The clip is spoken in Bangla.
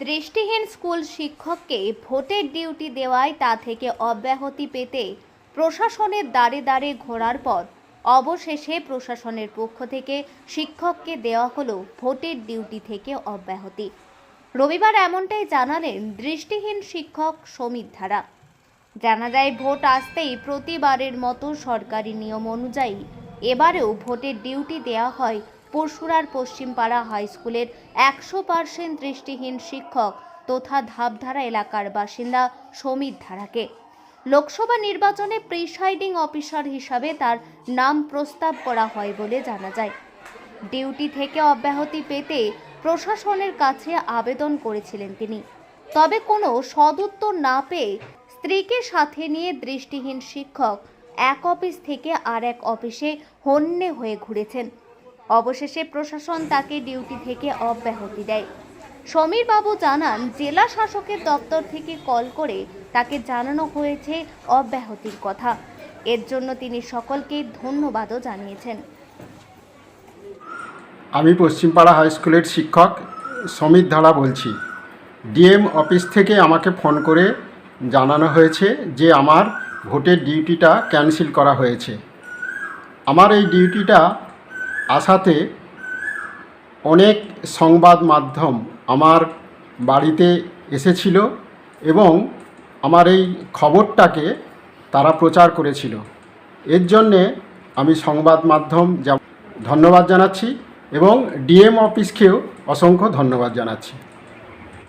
দৃষ্টিহীন স্কুল শিক্ষককে ভোটের ডিউটি দেওয়ায় তা থেকে অব্যাহতি পেতে প্রশাসনের দ্বারে দ্বারে ঘোরার পর অবশেষে প্রশাসনের পক্ষ থেকে শিক্ষককে দেওয়া হলো ভোটের ডিউটি থেকে অব্যাহতি। রবিবার এমনটাই জানালেন দৃষ্টিহীন শিক্ষক সমীর ধারা। জানা যায়, ভোট আসতেই প্রতিবারের মতো সরকারি নিয়ম অনুযায়ী এবারেও ভোটের ডিউটি দেওয়া হয় পরশুরার পশ্চিমপাড়া হাই স্কুলের একশো পার্সেন্ট দৃষ্টিহীন শিক্ষক তথা ধাপধারা এলাকার বাসিন্দা সমীর ধারাকে। লোকসভা নির্বাচনে প্রিসাইডিং অফিসার হিসাবে তার নাম প্রস্তাব করা হয় বলে জানা যায়। ডিউটি থেকে অব্যাহতি পেতে প্রশাসনের কাছে আবেদন করেছিলেন তিনি। তবে কোনো সদুত্তর না পেয়ে স্ত্রীকে সাথে নিয়ে দৃষ্টিহীন শিক্ষক এক অফিস থেকে আর এক অফিসে হন্যে হয়ে ঘুরেছেন। অবশেষে প্রশাসন তাকে ডিউটি থেকে অব্যাহতি দেয়। সমীর বাবু জানান, জেলা শাসকের দপ্তর থেকে কল করে তাকে জানানো হয়েছে অব্যাহতির কথা। এর জন্য তিনি সকলকে ধন্যবাদও জানিয়েছেন। আমি পশ্চিমপাড়া হাই স্কুলের শিক্ষক সমীর ধারা বলছি। ডিএম অফিস থেকে আমাকে ফোন করে জানানো হয়েছে যে আমার ভোটের ডিউটিটা ক্যান্সেল করা হয়েছে। আমার এই ডিউটিটা আসাতে অনেক সংবাদ মাধ্যম আমার বাড়িতে এসেছিল এবং আমার এই খবরটাকে তারা প্রচার করেছিল। এর জন্যে আমি সংবাদ মাধ্যম ধন্যবাদ জানাচ্ছি এবং ডিএম অফিসকেও অসংখ্য ধন্যবাদ জানাচ্ছি।